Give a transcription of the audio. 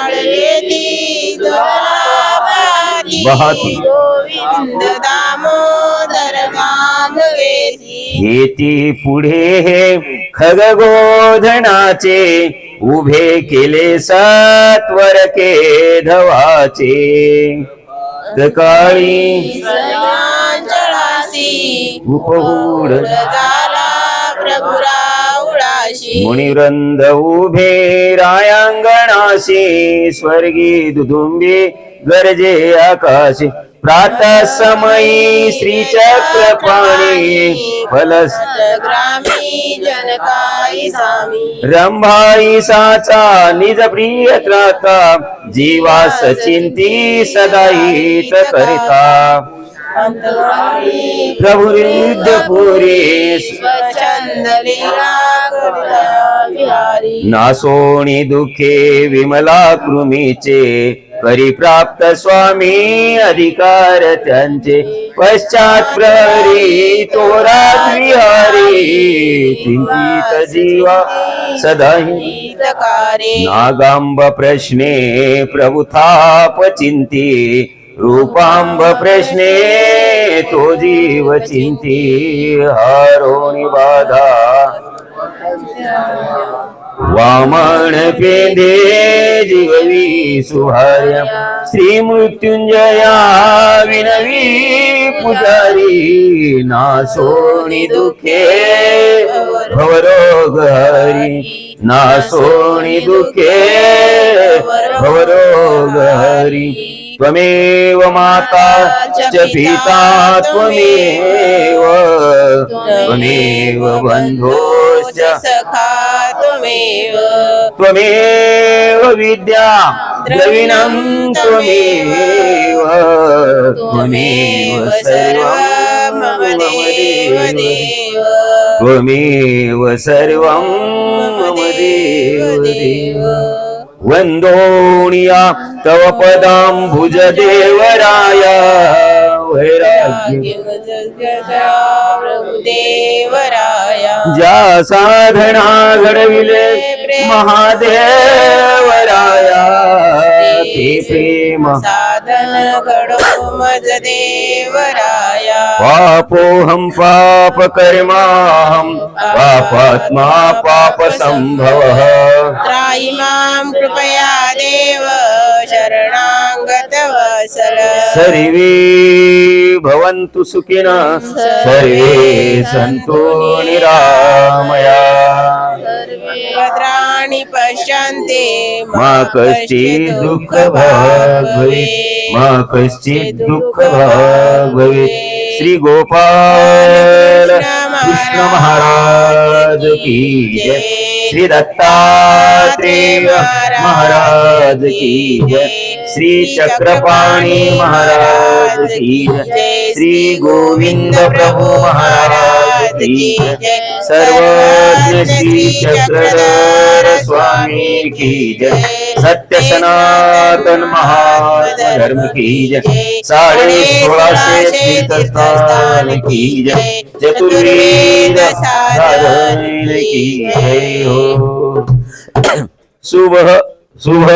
आळवेती द्वारापाती बहाती. गोविंद दामोदर येती पुढे हे खगगोधनाचे उभे केले सत्वर के धवाचे सकाळी उपहूड प्रभुरा उडाशी मुनिवृंद उभे रायांगणाशी स्वर्गी दुदुंबी गरजे आकाशी प्रातः समयी श्रीचक्र पाणी जनकाई सामी। रंभाई साचा निज प्रिय त्राता जीवास चिंती सदाई करिता। अंतराळी प्रभु विरुद्ध पुरी स्वच्छंद लीला करुणा विहारी. नासोणी दुखे विमला कृमीचे परिप्राप्त स्वामी अधिकार त्यांचे. पश्चात प्रहरी तोरात विहारी चिंतित जीवा गीतकारे नागांब प्रश्ने प्रभुताप चिंती રૂપાંબ પ્રશ્ને તો જીવ ચિંતી હરોની બાધા. વામણ પેદે જીવવી સુહાર્ય, શ્રી મૃત્યુંજયા વિનવી પૂજારી. નાશોણી દુખે, ભવરોગ હરી. નાશોણી દુખે, ભવરોગ હરી. त्वमेव माता च पिता त्वमेव त्वमेव बन्धोश्च सखा त्वमेव। त्वमेव विद्या द्रविणं त्वमेव त्वमेव सर्वं मम देव देव त्वमेव सर्वं मम देव देव वन्दोणिया तव पदाम्बुज देवराय। वैराग्य देवराया ज्या साधना घडविले महादेवराया। ते प्रेम साधन घडो मज देवराया पापोऽहं पापकर्माहं पापात्मा पापसम्भवः त्रायि माँ कृपया देव वसल सर्वे भवन्तु सुखिनः। सर्वे सन्तु निरामया। भद्राणि पश्यन्ते मा कश्चित् दुःख भाग भवेत् मा कश्चित् दुःख भाग भवेत् श्री गोपाल कृष्ण महाराज की जय। श्री दत्तात्रेय महाराज की जय। श्री चक्रपाणी महाराज की जय। श्री गोविंद प्रभु महाराज की जय। सर्वज्ञ श्री चक्रधर स्वामी की जय। सत्य सनातन महात्मा धर्म की जय। साढ़े सोलह से तीर्थस्थान की जय। चतुर्वेद साधन की जय। हो सुबह शुभ